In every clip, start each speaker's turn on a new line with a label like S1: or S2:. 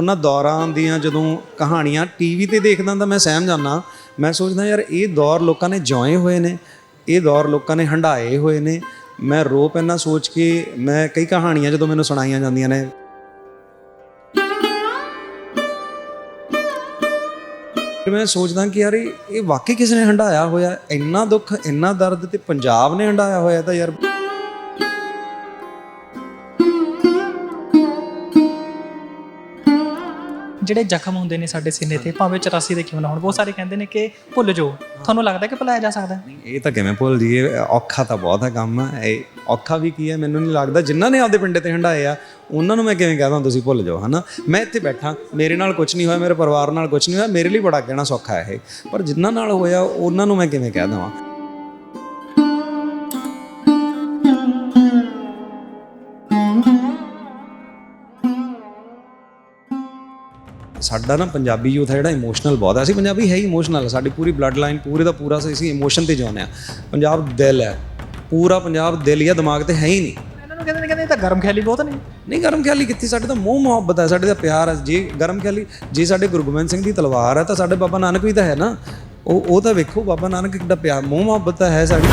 S1: ਉਹਨਾਂ ਦੌਰਾਂ ਦੀਆਂ ਜਦੋਂ ਕਹਾਣੀਆਂ ਟੀਵੀ ਤੇ ਦੇਖਦਾ ਤਾਂ ਮੈਂ ਸਹਿਮ ਜਾਂਦਾ। ਮੈਂ ਸੋਚਦਾ ਯਾਰ ਇਹ ਦੌਰ ਲੋਕਾਂ ਨੇ ਜਿਉਏ ਹੋਏ ਨੇ, ਇਹ ਦੌਰ ਲੋਕਾਂ ਨੇ ਹੰਡਾਏ ਹੋਏ ਨੇ। ਮੈਂ ਰੋ ਪੈਣਾ ਸੋਚ ਕੇ, ਮੈਂ ਕਈ ਕਹਾਣੀਆਂ ਜਦੋਂ ਮੈਨੂੰ ਸੁਣਾਈਆਂ ਜਾਂਦੀਆਂ ਨੇ। ਮੈਂ ਸੋਚਦਾ ਕਿ ਯਾਰ ਇਹ ਇਹ ਵਾਕਈ ਕਿਸ ਨੇ ਹੰਡਾਇਆ ਹੋਇਆ? ਇੰਨਾ ਦੁੱਖ, ਇੰਨਾ ਦਰਦ ਤੇ ਪੰਜਾਬ ਨੇ ਹੰਡਾਇਆ ਹੋਇਆ ਤਾਂ ਯਾਰ
S2: ਜਿਹੜੇ ਜ਼ਖਮ ਹੁੰਦੇ ਨੇ ਸਾਡੇ ਸੀਨੇ ਤੇ, ਭਾਵੇਂ 84 ਦੇ ਕਿਉਂ ਨਾ ਹੋਣ, ਬਹੁਤ ਸਾਰੇ ਕਹਿੰਦੇ ਨੇ ਕਿ ਭੁੱਲ ਜਾਓ। ਤੁਹਾਨੂੰ ਲੱਗਦਾ ਕਿ ਭੁਲਾਇਆ ਜਾ ਸਕਦਾ ਹੈ?
S1: ਇਹ ਤਾਂ ਕਿਵੇਂ ਭੁੱਲ ਜੀਏ ਔਖਾ ਤਾਂ ਬਹੁਤ ਹੈ ਕੰਮ। ਇਹ ਔਖਾ ਵੀ ਕੀ ਹੈ? ਮੈਨੂੰ ਨਹੀਂ ਲੱਗਦਾ ਜਿਨ੍ਹਾਂ ਨੇ ਆਪਦੇ ਪਿੰਡੇ ਤੇ ਹੰਡਾਏ ਆ, ਉਹਨਾਂ ਨੂੰ ਮੈਂ ਕਿਵੇਂ ਕਹਦਾ ਤੁਸੀਂ ਭੁੱਲ ਜਾਓ, ਹਨਾ? ਮੈਂ ਇੱਥੇ ਬੈਠਾ, ਮੇਰੇ ਨਾਲ ਕੁਝ ਨਹੀਂ ਹੋਇਆ, ਮੇਰੇ ਪਰਿਵਾਰ ਨਾਲ ਕੁਝ ਨਹੀਂ ਹੋਇਆ, ਮੇਰੇ ਲਈ ਬੜਾ ਕਹਿਣਾ ਸੌਖਾ ਹੈ ਇਹ। ਪਰ ਜਿਨ੍ਹਾਂ ਨਾਲ ਹੋਇਆ, ਉਹਨਾਂ ਨੂੰ ਮੈਂ ਕਿਵੇਂ ਕਹਿ ਦਵਾਂ? ਸਾਡਾ ਨਾ ਪੰਜਾਬੀ ਯੂਥ ਹੈ ਜਿਹੜਾ ਇਮੋਸ਼ਨਲ ਬਹੁਤ ਹੈ ਅਸੀਂ ਪੰਜਾਬੀ ਹੈ ਹੀ ਇਮੋਸ਼ਨਲ ਸਾਡੀ ਪੂਰੀ ਬਲੱਡ ਲਾਈਨ ਪੂਰੇ ਦਾ ਪੂਰਾ ਅਸੀਂ ਇਮੋਸ਼ਨ ਤੇ ਜਿਉਂਦੇ ਆ। ਪੰਜਾਬ ਦਿਲ ਹੈ। ਪੂਰਾ ਪੰਜਾਬ ਦਿਲ ਜਾਂ ਦਿਮਾਗ ਤੇ ਹੈ ਹੀ ਨਹੀਂ।
S2: ਇਹਨਾਂ ਨੂੰ ਕਹਿੰਦੇ ਨੇ ਕਹਿੰਦੇ ਇਹ ਤਾਂ ਗਰਮ ਖਿਆਲੀ ਬਹੁਤ ਨੇ।
S1: ਨਹੀਂ ਗਰਮ ਖਿਆਲੀ ਕਿੱਥੇ ਸਾਡੇ ਤਾਂ ਮੋਹ ਮੁਹੱਬਤ ਹੈ ਸਾਡੇ ਦਾ ਪਿਆਰ ਹੈ ਜੇ ਗਰਮ ਖਿਆਲੀ ਜੇ ਸਾਡੇ ਗੁਰੂ ਗੋਬਿੰਦ ਸਿੰਘ ਦੀ ਤਲਵਾਰ ਹੈ ਤਾਂ ਸਾਡੇ ਬਾਬਾ ਨਾਨਕ ਵੀ ਤਾਂ ਹੈ ਨਾ। ਉਹ ਉਹ ਤਾਂ ਵੇਖੋ ਬਾਬਾ ਨਾਨਕ ਕਿੱਡਾ ਪਿਆਰ ਮੋਹ ਮੁਹੱਬਤ ਤਾਂ ਹੈ ਸਾਡੀ।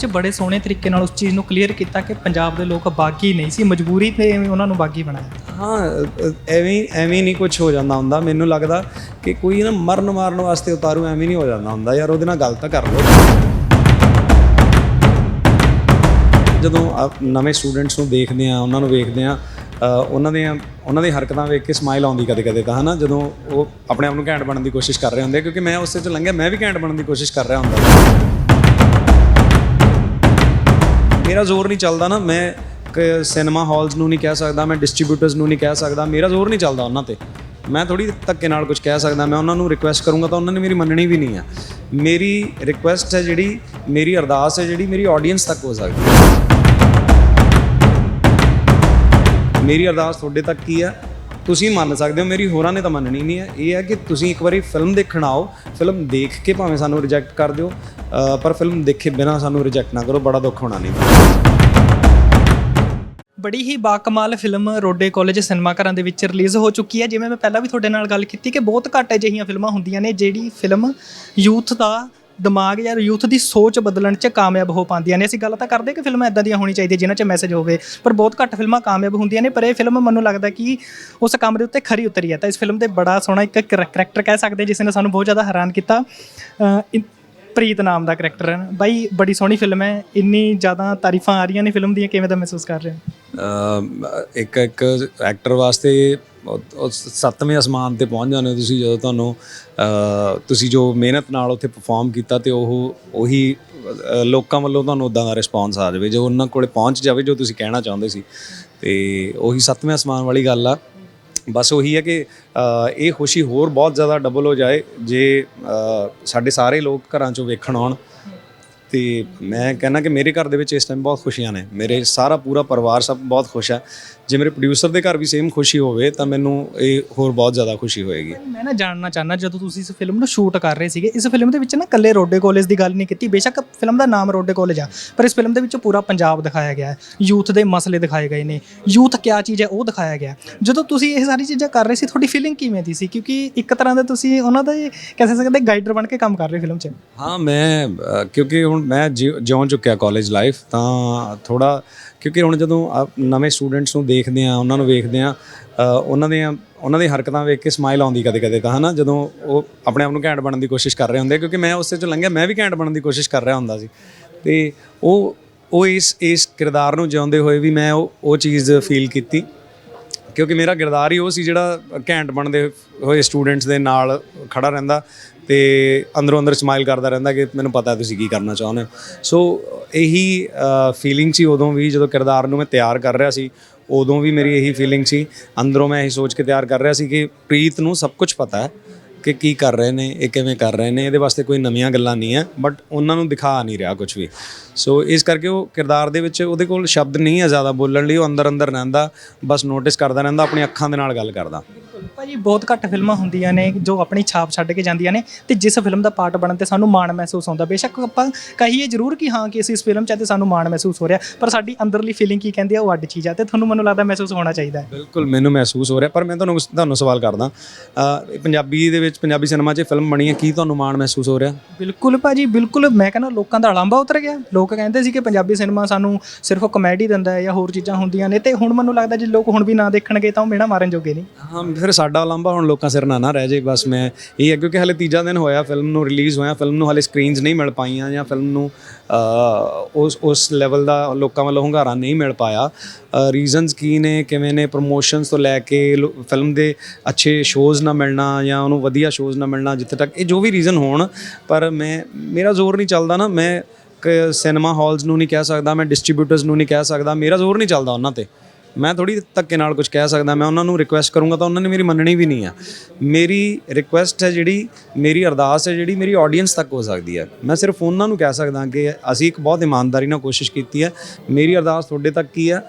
S2: ਵਿੱਚ ਬੜੇ ਸੋਹਣੇ ਤਰੀਕੇ ਨਾਲ ਉਸ ਚੀਜ਼ ਨੂੰ ਕਲੀਅਰ ਕੀਤਾ ਕਿ ਪੰਜਾਬ ਦੇ ਲੋਕ ਬਾਗੀ ਨਹੀਂ ਸੀ ਮਜਬੂਰੀ ਤੇ ਉਹਨਾਂ ਨੂੰ ਬਾਗੀ ਬਣਾਇਆ
S1: ਹਾਂ ਅ, ਐਵੇਂ ਐਵੇਂ ਨਹੀਂ ਕੁਝ ਹੋ ਜਾਂਦਾ ਹੁੰਦਾ। ਮੈਨੂੰ ਲੱਗਦਾ ਕਿ ਕੋਈ ਨਾ ਮਰਨ ਮਾਰਨ ਵਾਸਤੇ ਉਤਾਰੂ ਐਵੇਂ ਨਹੀਂ ਹੋ ਜਾਂਦਾ ਹੁੰਦਾ। ਯਾਰ ਉਹਦੇ ਨਾਲ ਗੱਲ ਤਾਂ ਕਰ ਲਓ। ਜਦੋਂ ਆਪ ਨਵੇਂ ਸਟੂਡੈਂਟਸ ਨੂੰ ਦੇਖਦੇ ਆ ਉਹਨਾਂ ਨੂੰ ਵੇਖਦੇ ਆ ਉਹਨਾਂ ਦੀਆਂ ਉਹਨਾਂ ਦੀ ਹਰਕਤਾਂ ਵੇਖ ਕੇ ਸਮਾਈਲ ਆਉਂਦੀ ਕਦੇ ਕਦੇ ਤਾਂ ਹਨਾ? ਜਦੋਂ ਉਹ ਆਪਣੇ ਆਪ ਨੂੰ ਘੈਂਟ ਬਣਨ ਦੀ ਕੋਸ਼ਿਸ਼ ਕਰ ਰਹੇ ਹੁੰਦੇ ਆ, ਕਿਉਂਕਿ ਮੈਂ ਉਸੇ ਚ ਲੰਘਿਆ ਮੈਂ ਵੀ ਘੈਂਟ ਬਣਨ ਦੀ ਕੋਸ਼ਿਸ਼ ਕਰ ਰਿਹਾ ਹੁੰਦਾ। ਮੇਰਾ ਜ਼ੋਰ ਨਹੀਂ ਚੱਲਦਾ ਨਾ, ਮੈਂ ਸਿਨੇਮਾ ਹਾਲਸ ਨੂੰ ਨਹੀਂ ਕਹਿ ਸਕਦਾ, ਮੈਂ ਡਿਸਟ੍ਰੀਬਿਊਟਰਸ ਨੂੰ ਨਹੀਂ ਕਹਿ ਸਕਦਾ, ਮੇਰਾ ਜ਼ੋਰ ਨਹੀਂ ਚੱਲਦਾ ਉਹਨਾਂ ਤੇ। ਮੈਂ ਥੋੜੀ ਧੱਕੇ ਨਾਲ ਕੁਝ ਕਹਿ ਸਕਦਾ, ਮੈਂ ਉਹਨਾਂ ਨੂੰ ਰਿਕੁਐਸਟ ਕਰੂੰਗਾ ਤਾਂ ਉਹਨਾਂ ਨੇ ਮੇਰੀ ਮੰਨਣੀ ਵੀ ਨਹੀਂ ਆ। ਮੇਰੀ ਰਿਕੁਐਸਟ ਹੈ ਜਿਹੜੀ, ਮੇਰੀ ਅਰਦਾਸ ਹੈ ਜਿਹੜੀ ਮੇਰੀ ਆਡੀਅנס ਤੱਕ ਹੋ ਸਕਦੀ ਮੇਰੀ ਅਰਦਾਸ ਤੁਹਾਡੇ ਤੱਕ ਕੀ ਹੈ ਤੁਸੀਂ ਮੰਨ ਸਕਦੇ ਹੋ, ਮੇਰੀ ਹੋਰਾਂ ਨੇ ਤਾਂ ਮੰਨਣੀ ਨਹੀਂ ਹੈ ਇਹ ਹੈ ਕਿ ਤੁਸੀਂ ਇੱਕ ਵਾਰੀ ਫਿਲਮ ਦੇਖਣ ਆਓ ਫਿਲਮ ਦੇਖ ਕੇ ਭਾਵੇਂ ਸਾਨੂੰ ਰਿਜੈਕਟ ਕਰ ਦਿਓ। ਪਰ ਫਿਲਮ ਦੇਖੇ ਬਿਨਾ ਸਾਨੂੰ ਰਿਜੈਕਟ ਨਾ ਕਰੋ, ਬੜਾ ਦੁੱਖ ਹੋਣਾ ਨਹੀਂ।
S2: ਬੜੀ ਹੀ ਬਾਕਮਾਲ ਫਿਲਮ ਰੋਡੇ ਕਾਲਜ ਸਿਨੇਮਾ ਘਰਾਂ ਦੇ ਵਿੱਚ ਰਿਲੀਜ਼ ਹੋ ਚੁੱਕੀ ਹੈ। ਜਿਵੇਂ ਮੈਂ ਪਹਿਲਾਂ ਵੀ ਤੁਹਾਡੇ ਨਾਲ ਗੱਲ ਕੀਤੀ ਕਿ ਬਹੁਤ ਘੱਟ ਅਜਿਹੀਆਂ ਫਿਲਮਾਂ ਹੁੰਦੀਆਂ ਨੇ ਜਿਹੜੀ ਫਿਲਮ ਯੂਥ ਦਾ ਦਿਮਾਗ ਜਾਂ ਯੂਥ ਦੀ ਸੋਚ ਬਦਲਣ 'ਚ ਕਾਮਯਾਬ ਹੋ ਪਾਉਂਦੀਆਂ ਨੇ। ਅਸੀਂ ਗੱਲ ਤਾਂ ਕਰਦੇ ਕਿ ਫਿਲਮਾਂ ਇਦਾਂ ਦੀਆਂ ਹੋਣੀ ਚਾਹੀਦੀਆਂ ਜਿਨ੍ਹਾਂ 'ਚ ਮੈਸੇਜ ਹੋਵੇ, ਪਰ ਬਹੁਤ ਘੱਟ ਫਿਲਮਾਂ ਕਾਮਯਾਬ ਹੁੰਦੀਆਂ ਨੇ। ਪਰ ਇਹ ਫਿਲਮ ਮੈਨੂੰ ਲੱਗਦਾ ਕਿ ਉਸ ਕੰਮ ਦੇ ਉੱਤੇ ਖਰੀ ਉਤਰੀ ਹੈ। ਤਾਂ ਇਸ ਫਿਲਮ ਦੇ ਬੜਾ ਸੋਹਣਾ ਇੱਕ ਕਰੈਕਟਰ ਕਹਿ ਸਕਦੇ ਜਿਸ ਨੇ ਸਾਨੂੰ ਬਹੁਤ ਜ਼ਿਆਦਾ ਹੈਰਾਨ ਕੀਤਾ। ਪ੍ਰੀਤ ਨਾਮ ਦਾ ਕਰੈਕਟਰ ਹੈ ਬਾਈ ਬੜੀ ਸੋਹਣੀ ਫਿਲਮ ਹੈ। ਇੰਨੀ ਜ਼ਿਆਦਾ ਤਾਰੀਫਾਂ ਆ ਰਹੀਆਂ ਨੇ ਫਿਲਮ ਦੀਆਂ ਕਿਵੇਂ ਦਾ ਮਹਿਸੂਸ ਕਰ ਰਹੇ ਹੋ?
S1: ਅ, ਇੱਕ ਇੱਕ ਐਕਟਰ ਵਾਸਤੇ ਉਹ- ਉਹ ਸੱਤਵੇਂ ਅਸਮਾਨ ਤੇ ਪਹੁੰਚ ਜਾਂਦੇ ਹੋ ਤੁਸੀਂ ਜਦੋਂ ਤੁਹਾਨੂੰ ਅ, ਤੁਸੀਂ ਜੋ ਮਿਹਨਤ ਨਾਲ ਉੱਥੇ ਪਰਫਾਰਮ ਕੀਤਾ ਤੇ ਉਹ ਉਹੀ ਅ, ਲੋਕਾਂ ਵੱਲੋਂ ਤੁਹਾਨੂੰ ਉਦਾਂ ਦਾ ਰਿਸਪੌਂਸ ਆ ਜਾਵੇ ਜੋ ਉਹਨਾਂ ਕੋਲੇ ਪਹੁੰਚ ਜਾਵੇ ਜੋ ਤੁਸੀਂ ਕਹਿਣਾ ਚਾਹੁੰਦੇ ਸੀ। ਤੇ ਉਹੀ ਸੱਤਵੇਂ ਅਸਮਾਨ ਵਾਲੀ ਗੱਲ ਆ। ਬਸ ਉਹੀ ਹੈ ਕਿ ਇਹ ਖੁਸ਼ੀ ਹੋਰ ਬਹੁਤ ਜ਼ਿਆਦਾ ਡਬਲ ਹੋ ਜਾਏ ਜੇ ਸਾਡੇ ਸਾਰੇ ਲੋਕ ਘਰਾਂ ਚੋਂ ਵੇਖਣ ਆਉਣ। ਤੇ ਮੈਂ ਕਹਿੰਦਾ ਕਿ ਮੇਰੇ ਘਰ ਦੇ ਵਿੱਚ ਇਸ ਟਾਈਮ ਬਹੁਤ ਖੁਸ਼ੀਆਂ ਨੇ। ਮੇਰੇ ਸਾਰਾ ਪੂਰਾ ਪਰਿਵਾਰ ਸਭ ਬਹੁਤ ਖੁਸ਼ ਹੈ। ਜੇ ਮੇਰੇ ਪ੍ਰੋਡਿਊਸਰ ਦੇ ਘਰ ਵੀ ਸੇਮ ਖੁਸ਼ੀ ਹੋਵੇ ਤਾਂ ਮੈਨੂੰ ਇਹ ਹੋਰ ਬਹੁਤ ਜ਼ਿਆਦਾ ਖੁਸ਼ੀ ਹੋਏਗੀ।
S2: ਮੈਂ ਨਾ ਜਾਣਨਾ ਚਾਹਨਾ ਜਦੋਂ ਤੁਸੀਂ ਇਸ ਫਿਲਮ ਨੂੰ ਸ਼ੂਟ ਕਰ ਰਹੇ ਸੀਗੇ ਇਸ ਫਿਲਮ ਦੇ ਵਿੱਚ ਨਾ ਕੱਲੇ ਰੋਡੇ ਕਾਲਜ ਦੀ ਗੱਲ ਨਹੀਂ ਕੀਤੀ ਬੇਸ਼ੱਕ ਫਿਲਮ ਦਾ ਨਾਮ ਰੋਡੇ ਕਾਲਜ ਆ ਪਰ ਇਸ ਫਿਲਮ ਦੇ ਵਿੱਚ ਪੂਰਾ ਪੰਜਾਬ ਦਿਖਾਇਆ ਗਿਆ ਹੈ। ਯੂਥ ਦੇ ਮਸਲੇ ਦਿਖਾਏ ਗਏ ਨੇ ਯੂਥ ਕਿਆ ਚੀਜ਼ ਹੈ ਉਹ ਦਿਖਾਇਆ ਗਿਆ ਜਦੋਂ ਤੁਸੀਂ ਇਹ ਸਾਰੀ ਚੀਜ਼ਾਂ ਕਰ ਰਹੇ ਸੀ ਤੁਹਾਡੀ ਫੀਲਿੰਗ ਕਿਵੇਂ ਦੀ ਸੀ? ਕਿਉਂਕਿ ਇੱਕ ਤਰ੍ਹਾਂ ਦੇ ਤੁਸੀਂ ਉਹਨਾਂ ਦਾ ਕਹਿ ਸਕਦੇ ਗਾਈਡਰ ਬਣ ਕੇ ਕੰਮ ਕਰ ਰਹੇ ਫਿਲਮ 'ਚ।
S1: ਹਾਂ ਮੈਂ ਕਿਉਂਕਿ ਹੁਣ ਮੈਂ ਜਿਉਂ ਚੁੱਕਿਆ ਕਾਲਜ ਲਾਈਫ ਤਾਂ ਥੋੜਾ ਕਿਉਂਕਿ ਹੁਣ ਜਦੋਂ ਨਵੇਂ ਸਟੂਡੈਂਟਸ ਨੂੰ ਦੇਖਦੇ ਆ ਉਹਨਾਂ ਨੂੰ ਵੇਖਦੇ ਆ ਉਹਨਾਂ ਦੀਆਂ ਉਹਨਾਂ ਦੀ ਹਰਕਤਾਂ ਵੇਖ ਕੇ ਸਮਾਈਲ ਆਉਂਦੀ ਕਦੇ ਕਦੇ ਤਾਂ ਹਨਾ? ਜਦੋਂ ਉਹ ਆਪਣੇ ਆਪ ਨੂੰ ਘੈਂਟ ਬਣਨ ਦੀ ਕੋਸ਼ਿਸ਼ ਕਰ ਰਹੇ ਹੁੰਦੇ ਆ, ਕਿਉਂਕਿ ਮੈਂ ਉਸੇ 'ਚੋਂ ਲੰਘਿਆ ਮੈਂ ਵੀ ਘੈਂਟ ਬਣਨ ਦੀ ਕੋਸ਼ਿਸ਼ ਕਰ ਰਿਹਾ ਹੁੰਦਾ ਸੀ। ਤੇ ਉਹ ਉਹ ਇਸ ਇਸ ਕਿਰਦਾਰ ਨੂੰ ਜਿਉਂਦੇ ਹੋਏ ਵੀ ਮੈਂ ਉਹ ਉਹ ਚੀਜ਼ ਫੀਲ ਕੀਤੀ। ਕਿਉਂਕਿ ਮੇਰਾ ਕਿਰਦਾਰ ਹੀ ਉਹ ਸੀ ਜਿਹੜਾ ਘੈਂਟ ਬਣਦੇ ਹੋਏ ਸਟੂਡੈਂਟਸ ਦੇ ਨਾਲ ਖੜਾ ਰਹਿੰਦਾ। ਤੇ ਅੰਦਰੋਂ ਅੰਦਰ ਸਮਾਈਲ ਕਰਦਾ ਰਹਿੰਦਾ ਕਿ ਮੈਨੂੰ ਪਤਾ ਤੁਸੀਂ ਕੀ ਕਰਨਾ ਚਾਹੁੰਦੇ ਹੋ। ਸੋ ਇਹੀ ਫੀਲਿੰਗ ਸੀ ਉਦੋਂ ਵੀ ਜਦੋਂ ਕਿਰਦਾਰ ਨੂੰ ਮੈਂ ਤਿਆਰ ਕਰ ਰਿਹਾ ਸੀ, ਉਦੋਂ ਵੀ ਮੇਰੀ ਇਹੀ ਫੀਲਿੰਗ ਸੀ। ਅੰਦਰੋਂ ਮੈਂ ਇਹੀ ਸੋਚ ਕੇ ਤਿਆਰ ਕਰ ਰਿਹਾ ਸੀ ਕਿ ਪ੍ਰੀਤ ਨੂੰ ਸਭ ਕੁਝ ਪਤਾ ਹੈ ਕਿ ਕੀ ਕਰ ਰਹੇ ਨੇ, ਇਹ ਕਿਵੇਂ ਕਰ ਰਹੇ ਨੇ, ਇਹਦੇ ਵਾਸਤੇ ਕੋਈ ਨਵੀਆਂ ਗੱਲਾਂ ਨਹੀਂ ਹੈ ਬਟ ਉਹਨਾਂ ਨੂੰ ਦਿਖਾ ਨਹੀਂ ਰਿਹਾ ਕੁਝ ਵੀ। ਸੋ ਇਸ ਕਰਕੇ ਉਹ ਕਿਰਦਾਰ ਦੇ ਵਿੱਚ ਉਹਦੇ ਕੋਲ ਸ਼ਬਦ ਨਹੀਂ ਹੈ ਜ਼ਿਆਦਾ ਬੋਲਣ ਲਈ, ਉਹ ਅੰਦਰ ਅੰਦਰ ਰਹਿੰਦਾ, ਬਸ ਨੋਟਿਸ ਕਰਦਾ ਰਹਿੰਦਾ ਆਪਣੀ ਅੱਖਾਂ ਦੇ ਨਾਲ ਗੱਲ ਕਰਦਾ।
S2: ਭਾਜੀ ਬਹੁਤ ਘੱਟ ਫਿਲਮਾਂ ਹੁੰਦੀਆਂ ਨੇ ਜੋ ਆਪਣੀ ਛਾਪ ਛੱਡ ਕੇ ਜਾਂਦੀਆਂ ਨੇ ਤੇ ਜਿਸ ਫਿਲਮ ਦਾ ਪਾਰਟ ਬਣਨ ਤੇ ਸਾਨੂੰ ਮਾਣ ਮਹਿਸੂਸ ਹੁੰਦਾ। ਬੇਸ਼ੱਕ ਆਪਾਂ ਕਹੀਏ ਜ਼ਰੂਰ ਕਿ ਹਾਂ ਕਿ ਅਸੀਂ ਇਸ ਫਿਲਮ 'ਚ ਤੇ ਸਾਨੂੰ ਮਾਣ ਮਹਿਸੂਸ ਹੋ ਰਿਹਾ ਪਰ ਸਾਡੀ ਅੰਦਰਲੀ ਫੀਲਿੰਗ ਕੀ ਕਹਿੰਦੀ ਆ ਉਹ ਅੱਡ ਚੀਜ਼ ਆ ਤੇ ਤੁਹਾਨੂੰ ਮੈਨੂੰ ਲੱਗਦਾ ਮਹਿਸੂਸ ਹੋਣਾ ਚਾਹੀਦਾ ਹੈ।
S1: ਬਿਲਕੁਲ ਮੈਨੂੰ ਮਹਿਸੂਸ ਹੋ ਰਿਹਾ ਪਰ ਮੈਂ ਤੁਹਾਨੂੰ ਤੁਹਾਨੂੰ ਸਵਾਲ ਕਰਦਾ। ਪੰਜਾਬੀ ਦੇ ਵਿੱਚ ਪੰਜਾਬੀ ਸਿਨੇਮਾ 'ਚ ਫਿਲਮ ਬਣੀ ਹੈ ਕੀ ਤੁਹਾਨੂੰ ਮਾਣ ਮਹਿਸੂਸ ਹੋ ਰਿਹਾ?
S2: ਬਿਲਕੁਲ ਭਾਜੀ ਬਿਲਕੁਲ ਮੈਂ ਕਹਿੰਦਾ ਲੋਕਾਂ ਦਾ ਅਲੰਬਾ ਉਤਰ ਗਿਆ। ਲੋਕ ਕਹਿੰਦੇ ਸੀ ਕਿ ਪੰਜਾਬੀ ਸਿਨੇਮਾ ਸਾਨੂੰ ਸਿਰਫ ਕਮੇਡੀ ਦਿੰਦਾ ਹੈ ਜਾਂ ਹੋਰ ਚੀਜ਼ਾਂ ਹੁੰਦੀਆਂ ਨੇ ਤੇ ਹੁਣ ਮੈਨੂੰ ਲੱਗਦਾ ਜੇ ਲੋਕ ਹੁਣ ਵੀ ਨਾ ਦੇਖਣਗੇ ਤਾਂ ਉਹ ਮੇਣਾ ਮਾਰਨ ਜੋਗੇ ਨਹੀਂ
S1: ਹਾਂ ਫਿਰ ਸਾਡਾ ਲਾਂਭਾ ਹੁਣ ਲੋਕਾਂ ਸਿਰ ਨਾ ਨਾ ਰਹਿ ਜੇ, ਬਸ ਮੈਂ ਇਹ ਹੈ ਕਿਉਂਕਿ ਹਲੇ ਤੀਜਾ ਦਿਨ ਹੋਇਆ ਫਿਲਮ ਨੂੰ ਰਿਲੀਜ਼ ਹੋਇਆ ਫਿਲਮ ਨੂੰ ਹਲੇ ਸਕਰੀਨਸ ਨਹੀਂ ਮਿਲ ਪਾਈਆਂ ਜਾਂ ਫਿਲਮ ਨੂੰ ਉਸ ਉਸ ਲੈਵਲ ਦਾ ਲੋਕਾਂ ਵੱਲੋਂ ਹੁੰਗਾਰਾ ਨਹੀਂ ਮਿਲ ਪਾਇਆ। ਰੀਜ਼ਨਸ ਕੀ ਨੇ, ਕਿਵੇਂ ਨੇ ਪ੍ਰੋਮੋਸ਼ਨਸ ਤੋਂ ਲੈ ਕੇ ਫਿਲਮ ਦੇ ਅੱਛੇ ਸ਼ੋਜ਼ ਨਾ ਮਿਲਣਾ ਜਾਂ ਉਹਨੂੰ ਵਧੀਆ ਸ਼ੋਜ਼ ਨਾ ਮਿਲਣਾ ਜਿੱਥੇ ਤੱਕ ਇਹ ਜੋ ਵੀ ਰੀਜ਼ਨ ਹੋਣ, ਪਰ ਮੈਂ, ਮੇਰਾ ਜ਼ੋਰ ਨਹੀਂ ਚੱਲਦਾ ਨਾ, ਮੈਂ ਸਿਨੇਮਾ ਹਾਲਸ ਨੂੰ ਨਹੀਂ ਕਹਿ ਸਕਦਾ, ਮੈਂ ਡਿਸਟ੍ਰੀਬਿਊਟਰਸ ਨੂੰ ਨਹੀਂ ਕਹਿ ਸਕਦਾ, ਮੇਰਾ ਜ਼ੋਰ ਨਹੀਂ ਚੱਲਦਾ ਉਹਨਾਂ ਤੇ। ਮੈਂ ਥੋੜੀ ਧੱਕੇ ਨਾਲ ਕੁਝ ਕਹਿ ਸਕਦਾ, ਮੈਂ ਉਹਨਾਂ ਨੂੰ ਰਿਕੁਐਸਟ ਕਰੂੰਗਾ ਤਾਂ ਉਹਨਾਂ ਨੇ ਮੇਰੀ ਮੰਨਣੀ ਵੀ ਨਹੀਂ ਆ। ਮੇਰੀ ਰਿਕੁਐਸਟ ਹੈ ਜਿਹੜੀ, ਮੇਰੀ ਅਰਦਾਸ ਹੈ ਜਿਹੜੀ ਮੇਰੀ ਆਡੀਅנס ਤੱਕ ਹੋ ਸਕਦੀ ਹੈ। ਮੈਂ ਸਿਰਫ ਉਹਨਾਂ ਨੂੰ ਕਹਿ ਸਕਦਾ ਕਿ ਅਸੀਂ ਇੱਕ ਬਹੁਤ ਇਮਾਨਦਾਰੀ ਨਾਲ ਕੋਸ਼ਿਸ਼ ਕੀਤੀ ਹੈ। ਮੇਰੀ ਅਰਦਾਸ ਤੁਹਾਡੇ ਤੱਕ ਕੀ ਹੈ।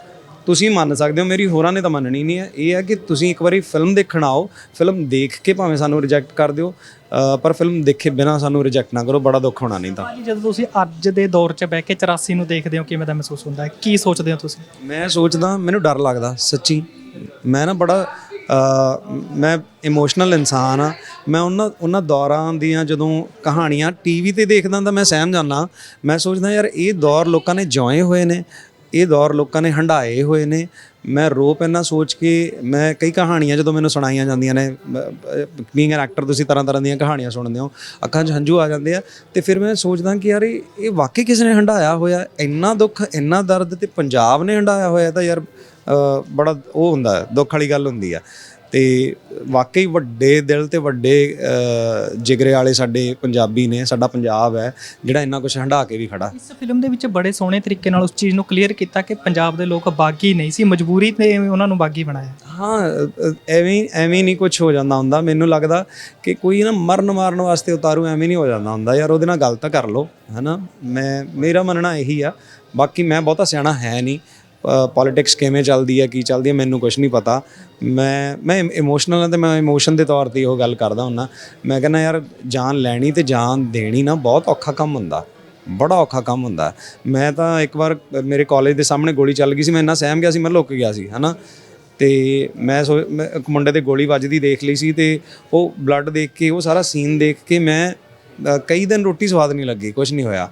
S1: ਤੁਸੀਂ ਮੰਨ ਸਕਦੇ ਹੋ ਮੇਰੀ ਹੋਰਾਂ ਨੇ ਤਾਂ ਮੰਨਣੀ ਨਹੀਂ ਹੈ। ਇਹ ਹੈ ਕਿ ਤੁਸੀਂ ਇੱਕ ਵਾਰੀ ਫਿਲਮ ਦੇਖਣ ਆਓ। ਫਿਲਮ ਦੇਖ ਕੇ ਭਾਵੇਂ ਸਾਨੂੰ ਰਿਜੈਕਟ ਕਰ ਦਿਓ। ਅ, ਪਰ ਫਿਲਮ ਦੇਖੇ ਬਿਨਾ ਸਾਨੂੰ ਰਿਜੈਕਟ ਨਾ ਕਰੋ ਬੜਾ ਦੁੱਖ ਹੋਣਾ ਨਹੀਂ ਤਾਂ।
S2: ਭਾਜੀ ਜਦੋਂ ਤੁਸੀਂ ਅੱਜ ਦੇ ਦੌਰ 'ਚ ਬਹਿ ਕੇ 84 ਨੂੰ ਦੇਖਦੇ ਹੋ ਕਿਵੇਂ ਦਾ ਮਹਿਸੂਸ ਹੁੰਦਾ ਹੈ? ਕੀ ਸੋਚਦੇ ਹੋ ਤੁਸੀਂ?
S1: ਮੈਂ ਸੋਚਦਾ ਮੈਨੂੰ ਡਰ ਲੱਗਦਾ ਸੱਚੀ। ਮੈਂ ਨਾ ਬੜਾ ਅ, ਮੈਂ ਇਮੋਸ਼ਨਲ ਇਨਸਾਨ ਆ ਮੈਂ ਉਹਨਾਂ ਉਹਨਾਂ ਦੌਰਾਂ ਦੀਆਂ ਜਦੋਂ ਕਹਾਣੀਆਂ ਟੀਵੀ ਤੇ ਦੇਖਦਾ ਤਾਂ ਮੈਂ ਸਹਿਮ ਜਾਂਦਾ। ਮੈਂ ਸੋਚਦਾ ਯਾਰ ਇਹ ਦੌਰ ਲੋਕਾਂ ਨੇ ਜਿਉਏ ਹੋਏ ਨੇ। ਇਹ ਦੌਰ ਲੋਕਾਂ ਨੇ ਹੰਡਾਏ ਹੋਏ ਨੇ। ਮੈਂ ਰੋ ਪੈਣਾ ਸੋਚ ਕੇ, ਮੈਂ ਕਈ ਕਹਾਣੀਆਂ ਜਦੋਂ ਮੈਨੂੰ ਸੁਣਾਈਆਂ ਜਾਂਦੀਆਂ ਨੇ ਬੀਇੰਗ ਐਨ ਐਕਟਰ ਤੁਸੀਂ ਤਰ੍ਹਾਂ ਤਰ੍ਹਾਂ ਦੀਆਂ ਕਹਾਣੀਆਂ ਸੁਣਦੇ ਹੋ, ਅੱਖਾਂ 'ਚ ਹੰਝੂ ਆ ਜਾਂਦੇ ਆ। ਤੇ ਫਿਰ ਮੈਂ ਸੋਚਦਾ ਕਿ ਯਾਰ, ਇਹ ਵਾਕਈ ਕਿਸੇ ਨੇ ਹੰਡਾਇਆ ਹੋਇਆ? ਇੰਨਾ ਦੁੱਖ, ਇੰਨਾ ਦਰਦ ਤੇ ਪੰਜਾਬ ਨੇ ਹੰਡਾਇਆ ਹੋਇਆ ਤਾਂ ਯਾਰ ਬੜਾ ਉਹ ਹੁੰਦਾ, ਦੁੱਖ ਵਾਲੀ ਗੱਲ ਹੁੰਦੀ ਆ। ਤੇ ਵਾਕਈ ਵੱਡੇ ਦਿਲ ਤੇ ਵੱਡੇ ਜਿਗਰੇ ਵਾਲੇ ਸਾਡੇ ਪੰਜਾਬੀ ਨੇ ਸਾਡਾ ਪੰਜਾਬ ਹੈ ਜਿਹੜਾ ਇੰਨਾ ਕੁਝ ਹੰਢਾ ਕੇ ਵੀ ਖੜਾ।
S2: ਇਸ ਫਿਲਮ ਦੇ ਵਿੱਚ ਬੜੇ ਸੋਹਣੇ ਤਰੀਕੇ ਨਾਲ ਉਸ ਚੀਜ਼ ਨੂੰ ਕਲੀਅਰ ਕੀਤਾ ਕਿ ਪੰਜਾਬ ਦੇ ਲੋਕ ਬਾਗੀ ਨਹੀਂ ਸੀ ਮਜਬੂਰੀ ਤੇ ਉਹਨਾਂ ਨੂੰ ਬਾਗੀ ਬਣਾਇਆ।
S1: ਹਾਂ ਐਵੇਂ ਐਵੇਂ ਨਹੀਂ ਕੁਝ ਹੋ ਜਾਂਦਾ ਹੁੰਦਾ। ਮੈਨੂੰ ਲੱਗਦਾ ਕਿ ਕੋਈ ਨਾ ਮਰਨ ਮਾਰਨ ਵਾਸਤੇ ਉਤਾਰੂ ਐਵੇਂ ਨਹੀਂ ਹੋ ਜਾਂਦਾ ਹੁੰਦਾ। ਯਾਰ ਉਹਦੇ ਨਾਲ ਗੱਲ ਤਾਂ ਕਰ ਲਓ ਹੈਨਾ? ਮੈਂ ਮੇਰਾ ਮੰਨਣਾ ਇਹੀ ਆ। ਬਾਕੀ ਮੈਂ ਬਹੁਤਾ ਸਿਆਣਾ ਹੈ ਨਹੀਂ। ਪੋਲਿਟਿਕਸ ਕਿਵੇਂ ਚੱਲਦੀ ਹੈ ਕੀ ਚੱਲਦੀ ਹੈ ਮੈਨੂੰ ਕੁਝ ਨਹੀਂ ਪਤਾ। ਮੈਂ ਮੈਂ ਇਮੋਸ਼ਨਲ ਹਾਂ ਤੇ ਮੈਂ ਇਮੋਸ਼ਨ ਦੇ ਤੌਰ ਤੇ ਉਹ ਗੱਲ ਕਰਦਾ ਹੁੰਨਾ। ਮੈਂ ਕਹਿੰਦਾ ਯਾਰ, ਜਾਨ ਲੈਣੀ ਤੇ ਜਾਨ ਦੇਣੀ ਨਾ ਬਹੁਤ ਔਖਾ ਕੰਮ ਹੁੰਦਾ। ਬੜਾ ਔਖਾ ਕੰਮ ਹੁੰਦਾ। ਮੈਂ ਤਾਂ ਇੱਕ ਵਾਰ ਮੇਰੇ ਕਾਲਜ ਦੇ ਸਾਹਮਣੇ ਗੋਲੀ ਚੱਲ ਗਈ ਸੀ, ਮੈਂ ਇੰਨਾ ਸਹਿਮ ਗਿਆ ਸੀ, ਮੈਂ ਲੁੱਕ ਗਿਆ ਸੀ, ਹਨਾ। ਤੇ ਮੈਂ ਸੋ, ਮੈਂ ਇੱਕ ਮੁੰਡੇ ਤੇ ਗੋਲੀ ਵੱਜਦੀ ਦੇਖ ਲਈ ਸੀ ਤੇ ਉਹ ਬਲੱਡ ਦੇਖ ਕੇ, ਉਹ ਸਾਰਾ ਸੀਨ ਦੇਖ ਕੇ ਮੈਂ ਕਈ ਦਿਨ ਰੋਟੀ ਸਵਾਦ ਨਹੀਂ ਲੱਗੀ ਕੁਝ ਨਹੀਂ ਹੋਇਆ।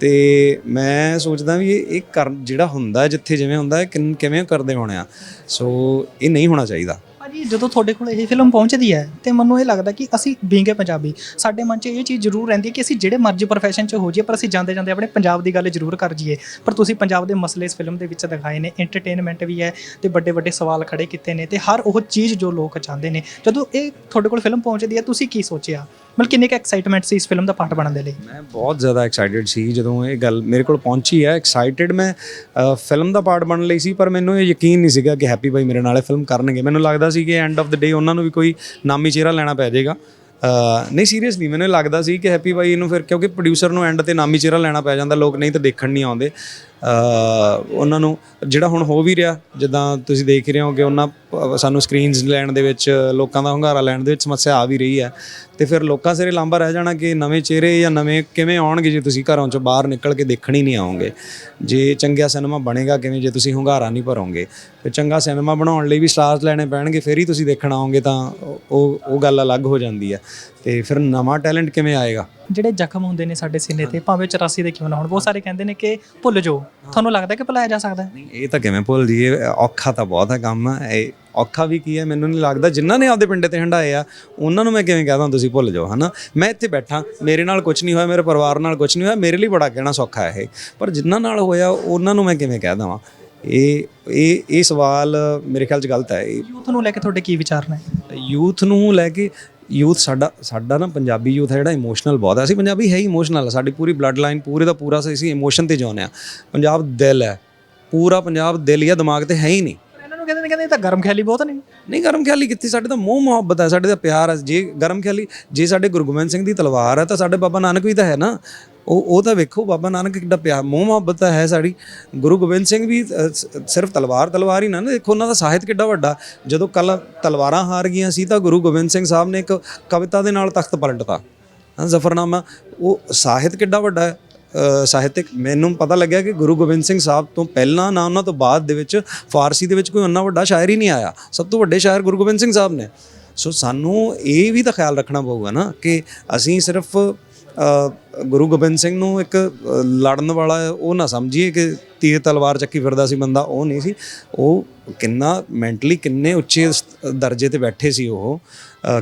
S1: ਤੇ ਮੈਂ ਸੋਚਦਾ ਵੀ ਇਹ ਇਹ ਕਰ ਜਿਹੜਾ ਹੁੰਦਾ ਜਿੱਥੇ ਜਿਵੇਂ ਹੁੰਦਾ ਕਿਵੇਂ ਕਰਦੇ ਹੋਣੇ ਆ। ਸੋ ਇਹ ਨਹੀਂ ਹੋਣਾ ਚਾਹੀਦਾ।
S2: ਭਾਜੀ, ਜਦੋਂ ਤੁਹਾਡੇ ਕੋਲ ਇਹ ਫਿਲਮ ਪਹੁੰਚਦੀ ਹੈ, ਤੇ ਮੈਨੂੰ ਇਹ ਲੱਗਦਾ ਕਿ ਅਸੀਂ ਬੀਂਗੇ ਪੰਜਾਬੀ। ਸਾਡੇ ਮਨ 'ਚ ਇਹ ਚੀਜ਼ ਜ਼ਰੂਰ ਰਹਿੰਦੀ ਹੈ ਕਿ ਅਸੀਂ ਜਿਹੜੇ ਮਰਜ਼ੀ profession 'ਚ ਹੋ ਜਾਈਏ, ਪਰ ਅਸੀਂ ਜਾਂਦੇ ਜਾਂਦੇ ਆਪਣੇ ਪੰਜਾਬ ਦੀ ਗੱਲ ਜ਼ਰੂਰ ਕਰ ਜਾਈਏ। ਪਰ ਤੁਸੀਂ ਪੰਜਾਬ ਦੇ ਮਸਲੇ ਇਸ ਫਿਲਮ ਦੇ ਵਿੱਚ ਦਿਖਾਏ ਨੇ ਐਂਟਰਟੇਨਮੈਂਟ ਵੀ ਹੈ, ਤੇ ਵੱਡੇ ਵੱਡੇ ਸਵਾਲ ਖੜੇ ਕੀਤੇ ਨੇ, ਤੇ ਹਰ ਉਹ ਚੀਜ਼ ਜੋ ਲੋਕ ਚਾਹੁੰਦੇ ਨੇ। ਜਦੋਂ ਇਹ ਤੁਹਾਡੇ ਕੋਲ ਫਿਲਮ ਪਹੁੰਚਦੀ ਹੈ, ਤੁਸੀਂ ਕੀ ਸੋਚਿਆ? ਮਤਲਬ ਕਿੰਨੀ ਕੁ ਐਕਸਾਈਟਮੈਂਟ ਸੀ ਇਸ ਫਿਲਮ ਦਾ ਪਾਰਟ ਬਣਨ ਦੇ ਲਈ?
S1: ਮੈਂ ਬਹੁਤ ਜ਼ਿਆਦਾ ਐਕਸਾਈਟਿਡ ਸੀ ਜਦੋਂ ਇਹ ਗੱਲ ਮੇਰੇ ਕੋਲ ਪਹੁੰਚੀ ਹੈ। ਐਕਸਾਈਟਿਡ ਮੈਂ ਫਿਲਮ ਦਾ ਪਾਰਟ ਬਣਨ ਲਈ ਸੀ, ਪਰ ਮੈਨੂੰ ਇਹ ਯਕੀਨ ਨਹੀਂ ਸੀਗਾ ਕਿ ਹੈਪੀ ਬਾਈ ਮੇਰੇ ਨਾਲ ਇਹ ਫਿਲਮ ਕਰਨਗੇ। ਮੈਨੂੰ ਲੱਗਦਾ ਸੀ ਕਿ ਐਂਡ ਆਫ ਦ ਡੇ ਉਹਨਾਂ ਨੂੰ ਵੀ ਕੋਈ ਨਾਮੀ ਚਿਹਰਾ ਲੈਣਾ ਪੈ ਜਾਏਗਾ। ਨਹੀਂ ਸੀਰੀਅਸਲੀ ਮੈਨੂੰ ਇਹ ਲੱਗਦਾ ਸੀ ਕਿ ਹੈਪੀ ਬਾਈ ਇਹਨੂੰ ਫਿਰ ਕਿਉਂਕਿ ਪ੍ਰੋਡਿਊਸਰ ਨੂੰ ਐਂਡ ਤੇ ਨਾਮੀ ਚਿਹਰਾ ਲੈਣਾ ਪੈ ਜਾਂਦਾ, ਲੋਕ ਨਹੀਂ ਤਾਂ ਦੇਖਣ ਨਹੀਂ ਆਉਂਦੇ। ਉਹਨਾਂ ਨੂੰ ਜਿਹੜਾ ਹੁਣ ਹੋ ਵੀ ਰਿਹਾ, ਜਿੱਦਾਂ ਤੁਸੀਂ ਦੇਖ ਰਹੇ ਹੋ ਕਿ ਉਹਨਾਂ ਸਾਨੂੰ ਸਕਰੀਨਸ ਲੈਣ ਦੇ ਵਿੱਚ, ਲੋਕਾਂ ਦਾ ਹੁੰਗਾਰਾ ਲੈਣ ਦੇ ਵਿੱਚ ਸਮੱਸਿਆ ਆ ਵੀ ਰਹੀ ਹੈ। ਤੇ ਫਿਰ ਲੋਕਾਂ ਸਿਰੇ ਲਾਂਭਾ ਰਹਿ ਜਾਣਾ ਕਿ ਨਵੇਂ ਚਿਹਰੇ ਜਾਂ ਨਵੇਂ ਕਿਵੇਂ ਆਉਣਗੇ ਜੇ ਤੁਸੀਂ ਘਰੋਂ ਚੋਂ ਬਾਹਰ ਨਿਕਲ ਕੇ ਦੇਖਣ ਹੀ ਨਹੀਂ ਆਉਂਗੇ। ਜੇ ਚੰਗਾ ਸਿਨੇਮਾ ਬਣੇਗਾ, ਕਿਵੇਂ ਜੇ ਤੁਸੀਂ ਹੁੰਗਾਰਾ ਨਹੀਂ ਭਰੋਗੇ। ਫਿਰ ਚੰਗਾ ਸਿਨੇਮਾ ਬਣਾਉਣ ਲਈ ਵੀ ਸਟਾਰਸ ਲੈਣੇ ਪੈਣਗੇ, ਫਿਰ ਹੀ ਤੁਸੀਂ ਦੇਖਣ ਆਉਂਗੇ ਤਾਂ ਉਹ ਉਹ ਗੱਲ ਅਲੱਗ ਹੋ ਜਾਂਦੀ ਹੈ। ਤੇ ਫਿਰ ਨਵਾਂ ਟੈਲੈਂਟ ਕਿਵੇਂ ਆਏਗਾ?
S2: ਜਿਹੜੇ ਜ਼ਖਮ ਹੁੰਦੇ ਨੇ ਸਾਡੇ ਸੀਨੇ ਤੇ ਭਾਵੇਂ 84 ਦੇ ਕਿਉਂ ਨਾ ਹੋਣ ਬਹੁਤ ਸਾਰੇ ਕਹਿੰਦੇ ਨੇ ਕਿ ਭੁੱਲ ਜਾਓ। ਤੁਹਾਨੂੰ ਲੱਗਦਾ ਕਿ ਭੁਲਾਇਆ ਜਾ ਸਕਦਾ ਹੈ?
S1: ਨਹੀਂ ਇਹ ਤਾਂ ਕਿਵੇਂ ਭੁੱਲ ਜੀਏ ਔਖਾ ਤਾਂ ਬਹੁਤ ਹੈ ਕੰਮ। ਇਹ ਔਖਾ ਵੀ ਕੀ ਹੈ? ਮੈਨੂੰ ਨਹੀਂ ਲੱਗਦਾ ਜਿਨ੍ਹਾਂ ਨੇ ਆਪਦੇ ਪਿੰਡੇ ਤੇ ਹੰਡਾਏ ਆ ਉਹਨਾਂ ਨੂੰ ਮੈਂ ਕਿਵੇਂ ਕਹਦਾ ਤੁਸੀਂ ਭੁੱਲ ਜਾਓ ਹਨਾ? ਮੈਂ ਇੱਥੇ ਬੈਠਾ ਮੇਰੇ ਨਾਲ ਕੁਝ ਨਹੀਂ ਹੋਇਆ ਮੇਰੇ ਪਰਿਵਾਰ ਨਾਲ ਕੁਝ ਨਹੀਂ ਹੋਇਆ ਮੇਰੇ ਲਈ ਬੜਾ ਕਹਿਣਾ ਸੌਖਾ ਹੈ ਇਹ। ਪਰ ਜਿਨ੍ਹਾਂ ਨਾਲ ਹੋਇਆ ਉਹਨਾਂ ਨੂੰ ਮੈਂ ਕਿਵੇਂ ਕਹਿ ਦਵਾਂ ਇਹ ਇਹ ਇਹ ਸਵਾਲ ਮੇਰੇ ਖਿਆਲ 'ਚ ਗਲਤ ਹੈ। ਇਹ
S2: ਯੂਥ ਨੂੰ ਲੈ ਕੇ ਤੁਹਾਡੇ ਕੀ ਵਿਚਾਰ ਨੇ?
S1: ਯੂਥ ਨੂੰ ਲੈ ਕੇ ਯੂਥ ਸਾਡਾ ਸਾਡਾ ਨਾ ਪੰਜਾਬੀ ਯੂਥ ਹੈ ਜਿਹੜਾ ਇਮੋਸ਼ਨਲ ਬਹੁਤ ਹੈ ਅਸੀਂ ਪੰਜਾਬੀ ਹੈ ਹੀ ਇਮੋਸ਼ਨਲ ਹੈ ਸਾਡੀ ਪੂਰੀ ਬਲੱਡ ਲਾਈਨ ਪੂਰੇ ਦਾ ਪੂਰਾ ਅਸੀਂ ਇਮੋਸ਼ਨ ਤੇ ਜਿਉਂਦੇ ਆ। ਪੰਜਾਬ ਦਿਲ ਹੈ। ਪੂਰਾ ਪੰਜਾਬ ਦਿਲ ਜਾਂ ਦਿਮਾਗ ਤੇ ਹੈ ਹੀ ਨਹੀਂ।
S2: ਕਹਿੰਦੇ ਨੇ ਕਹਿੰਦੇ ਇਹ ਤਾਂ ਗਰਮ ਖਿਆਲੀ ਬਹੁਤ ਨੇ।
S1: ਨਹੀਂ ਗਰਮ ਖਿਆਲੀ ਕਿੱਥੇ? ਸਾਡੇ ਤਾਂ ਮੋਹ ਮੁਹੱਬਤ ਹੈ ਸਾਡੇ ਦਾ ਪਿਆਰ ਹੈ ਜੇ ਗਰਮ ਖਿਆਲੀ ਜੇ ਸਾਡੇ ਗੁਰੂ ਗੋਬਿੰਦ ਸਿੰਘ ਦੀ ਤਲਵਾਰ ਹੈ ਤਾਂ ਸਾਡੇ ਬਾਬਾ ਨਾਨਕ ਵੀ ਤਾਂ ਹੈ ਨਾ। ਉਹ ਉਹ ਤਾਂ ਵੇਖੋ ਬਾਬਾ ਨਾਨਕ ਕਿੱਡਾ ਪਿਆਰ, ਮੋਹ ਮੁਹੱਬਤ ਹੈ ਸਾਡੀ। ਗੁਰੂ ਗੋਬਿੰਦ ਸਿੰਘ ਵੀ ਸਿਰਫ ਤਲਵਾਰ ਤਲਵਾਰ ਹੀ ਨਾ ਦੇਖੋ ਉਹਨਾਂ ਦਾ ਸਾਹਿਤ ਕਿੱਡਾ ਵੱਡਾ। ਜਦੋਂ ਕੱਲ ਤਲਵਾਰਾਂ ਹਾਰ ਗਈਆਂ ਸੀ ਤਾਂ ਗੁਰੂ ਗੋਬਿੰਦ ਸਿੰਘ ਸਾਹਿਬ ਨੇ ਇੱਕ ਕਵਿਤਾ ਦੇ ਨਾਲ ਤਖਤ ਪਲਟਤਾ। ਹਾਂ, ਜ਼ਫਰਨਾਮਾ, ਉਹ ਸਾਹਿਤ ਕਿੱਡਾ ਵੱਡਾ ਹੈ। ਸਾਹਿਤਿਕ ਮੈਨੂੰ ਪਤਾ ਲੱਗਿਆ ਕਿ ਗੁਰੂ ਗੋਬਿੰਦ ਸਿੰਘ ਸਾਹਿਬ ਤੋਂ ਪਹਿਲਾਂ ਨਾ ਉਹਨਾਂ ਤੋਂ ਬਾਅਦ ਦੇ ਵਿੱਚ ਫਾਰਸੀ ਦੇ ਵਿੱਚ ਕੋਈ ਇੰਨਾ ਵੱਡਾ ਸ਼ਾਇਰ ਹੀ ਨਹੀਂ ਆਇਆ। ਸਭ ਤੋਂ ਵੱਡੇ ਸ਼ਾਇਰ ਗੁਰੂ ਗੋਬਿੰਦ ਸਿੰਘ ਸਾਹਿਬ ਨੇ। ਸੋ ਸਾਨੂੰ ਇਹ ਵੀ ਤਾਂ ਖਿਆਲ ਰੱਖਣਾ ਪਊਗਾ ਨਾ ਕਿ ਅਸੀਂ ਸਿਰਫ ਗੁਰੂ ਗੋਬਿੰਦ ਸਿੰਘ ਨੂੰ ਇੱਕ ਲੜਨ ਵਾਲਾ ਉਹ ਨਾ ਸਮਝੀਏ ਕਿ ਤੀਰ ਤਲਵਾਰ ਚੱਕੀ ਫਿਰਦਾ ਸੀ ਬੰਦਾ, ਉਹ ਨਹੀਂ ਸੀ। ਉਹ ਕਿੰਨਾ ਮੈਂਟਲੀ ਕਿੰਨੇ ਉੱਚੇ ਦਰਜੇ ਤੇ ਬੈਠੇ ਸੀ ਉਹ।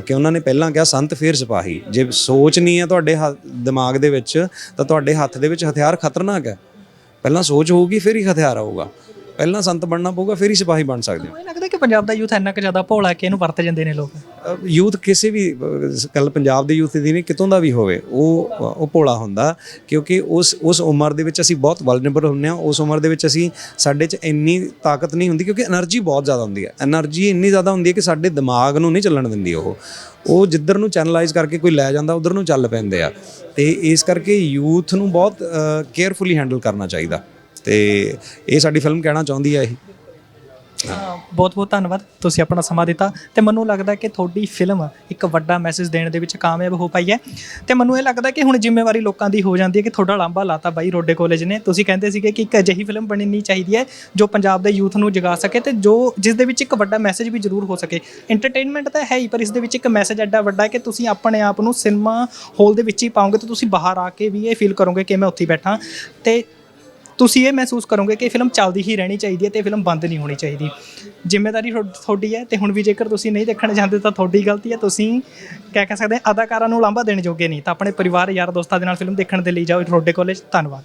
S1: ਕਿ ਉਹਨਾਂ ਨੇ ਪਹਿਲਾਂ ਕਿਹਾ, ਸੰਤ ਫੇਰ ਸਿਪਾਹੀ। ਜੇ ਸੋਚ ਨਹੀਂ ਹੈ ਤੁਹਾਡੇ ਹ- ਦਿਮਾਗ ਦੇ ਵਿੱਚ, ਤਾਂ ਤੁਹਾਡੇ ਹੱਥ ਦੇ ਵਿੱਚ ਹਥਿਆਰ ਖਤਰਨਾਕ ਹੈ। ਪਹਿਲਾਂ ਸੋਚ ਹੋਊਗੀ, ਫਿਰ ਹੀ ਹਥਿਆਰ ਆਊਗਾ। ਪਹਿਲਾਂ ਸੰਤ ਬਣਨਾ ਪਊਗਾ, ਫਿਰ ਹੀ ਸਿਪਾਹੀ ਬਣ ਸਕਦੇ ਹੋ।
S2: ਮੈਨੂੰ ਲੱਗਦਾ ਕਿ ਪੰਜਾਬ ਦਾ ਯੂਥ ਇੰਨਾ ਕੁ ਜ਼ਿਆਦਾ ਭੋਲਾ ਕਿ ਇਹਨੂੰ ਵਰਤ ਜਾਂਦੇ ਨੇ ਲੋਕ।
S1: ਯੂਥ ਕਿਸੇ ਵੀ ਕੱਲ ਪੰਜਾਬ ਦੇ ਯੂਥ ਦੀ ਨਹੀਂ, ਕਿਤੋਂ ਦਾ ਵੀ ਹੋਵੇ, ਉਹ ਉਹ ਭੋਲਾ ਹੁੰਦਾ, ਕਿਉਂਕਿ ਉਸ ਉਸ ਉਮਰ ਦੇ ਵਿੱਚ ਅਸੀਂ ਬਹੁਤ ਵਲਨਰੇਬਲ ਹੁੰਨੇ ਆ ਉਸ ਉਮਰ ਦੇ ਵਿੱਚ ਅਸੀਂ ਸਾਡੇ 'ਚ ਇੰਨੀ ਤਾਕਤ ਨਹੀਂ ਹੁੰਦੀ, ਕਿਉਂਕਿ એનર્ਜੀ ਬਹੁਤ ਜ਼ਿਆਦਾ ਹੁੰਦੀ ਹੈ। એનર્ਜੀ ਇੰਨੀ ਜ਼ਿਆਦਾ ਹੁੰਦੀ ਹੈ ਕਿ ਸਾਡੇ ਦਿਮਾਗ ਨੂੰ ਨਹੀਂ ਚੱਲਣ ਦਿੰਦੀ ਉਹ। ਉਹ ਜਿੱਧਰ ਨੂੰ ਚੈਨਲਾਈਜ਼ ਕਰਕੇ ਕੋਈ ਲੈ ਜਾਂਦਾ, ਉਧਰ ਨੂੰ ਚੱਲ ਪੈਂਦੇ ਆ। ਤੇ ਇਸ ਕਰਕੇ ਯੂਥ ਨੂੰ ਬਹੁਤ ਕੇਅਰਫੁਲੀ ਹੈਂਡਲ ਕਰਨਾ ਚਾਹੀਦਾ। ਤੇ ਇਹ ਸਾਡੀ ਫਿਲਮ ਕਹਿਣਾ ਚਾਹੁੰਦੀ ਹੈ ਇਹ।
S2: ਬਹੁਤ ਬਹੁਤ ਧੰਨਵਾਦ ਤੁਸੀਂ ਆਪਣਾ ਸਮਾਂ ਦਿੱਤਾ ਤੇ ਮੈਨੂੰ ਲੱਗਦਾ ਕਿ ਤੁਹਾਡੀ ਫਿਲਮ ਇੱਕ ਵੱਡਾ ਮੈਸੇਜ ਦੇਣ ਦੇ ਵਿੱਚ ਕਾਮਯਾਬ ਹੋ ਪਾਈ ਹੈ। ਤੇ ਮੈਨੂੰ ਇਹ ਲੱਗਦਾ ਕਿ ਹੁਣ ਜ਼ਿੰਮੇਵਾਰੀ ਲੋਕਾਂ ਦੀ ਹੋ ਜਾਂਦੀ ਹੈ ਕਿ ਤੁਹਾਡਾ ਲਾਂਬਾ ਲਾਤਾ ਬਾਈ ਰੋਡੇ ਕਾਲਜ ਨੇ। ਤੁਸੀਂ ਕਹਿੰਦੇ ਸੀਗੇ ਕਿ ਇੱਕ ਅਜਿਹੀ ਫਿਲਮ ਬਣਨੀ ਚਾਹੀਦੀ ਹੈ ਜੋ ਪੰਜਾਬ ਦੇ ਯੂਥ ਨੂੰ ਜਗਾ ਸਕੇ ਤੇ ਜੋ ਜਿਸ ਦੇ ਵਿੱਚ ਇੱਕ ਵੱਡਾ ਮੈਸੇਜ ਵੀ ਜ਼ਰੂਰ ਹੋ ਸਕੇ। ਐਂਟਰਟੇਨਮੈਂਟ ਤਾਂ ਹੈ ਹੀ, ਪਰ ਇਸ ਦੇ ਵਿੱਚ ਇੱਕ ਮੈਸੇਜ ਐਡਾ ਵੱਡਾ ਹੈ ਕਿ ਤੁਸੀਂ ਆਪਣੇ ਆਪ ਨੂੰ ਸਿਨੇਮਾ ਹਾਲ ਦੇ ਵਿੱਚ ਹੀ ਪਾਓਗੇ ਤੇ ਤੁਸੀਂ ਬਾਹਰ ਆ ਕੇ ਵੀ ਇਹ ਫੀਲ ਕਰੋਗੇ ਕਿ ਮੈਂ ਉੱਥੇ ਹੀ ਬੈਠਾ। ਤੇ ਤੁਸੀਂ ਇਹ ਮਹਿਸੂਸ ਕਰੋਗੇ ਕਿ ਇਹ ਫਿਲਮ ਚੱਲਦੀ ਹੀ ਰਹਿਣੀ ਚਾਹੀਦੀ ਹੈ ਤੇ ਇਹ ਫਿਲਮ ਬੰਦ ਨਹੀਂ ਹੋਣੀ ਚਾਹੀਦੀ। ਜ਼ਿੰਮੇਵਾਰੀ ਤੁਹਾਡੀ ਹੈ ਤੇ ਹੁਣ ਵੀ ਜੇਕਰ ਤੁਸੀਂ ਨਹੀਂ ਦੇਖਣ ਜਾਂਦੇ ਤਾਂ ਤੁਹਾਡੀ ਗਲਤੀ ਹੈ। ਤੁਸੀਂ ਕਹਿ ਕਹਿ ਸਕਦੇ ਅਦਾਕਾਰਾਂ ਨੂੰ ਲਾਂਭਾ ਦੇਣ ਜੋਗੇ ਨਹੀਂ। ਤਾਂ ਆਪਣੇ ਪਰਿਵਾਰ, ਯਾਰ, ਦੋਸਤਾਂ ਦੇ ਨਾਲ ਫਿਲਮ ਦੇਖਣ ਦੇ ਲਈ ਜਾਓ। ਰੋਡੇ ਕਾਲਜ ਧੰਨਵਾਦ।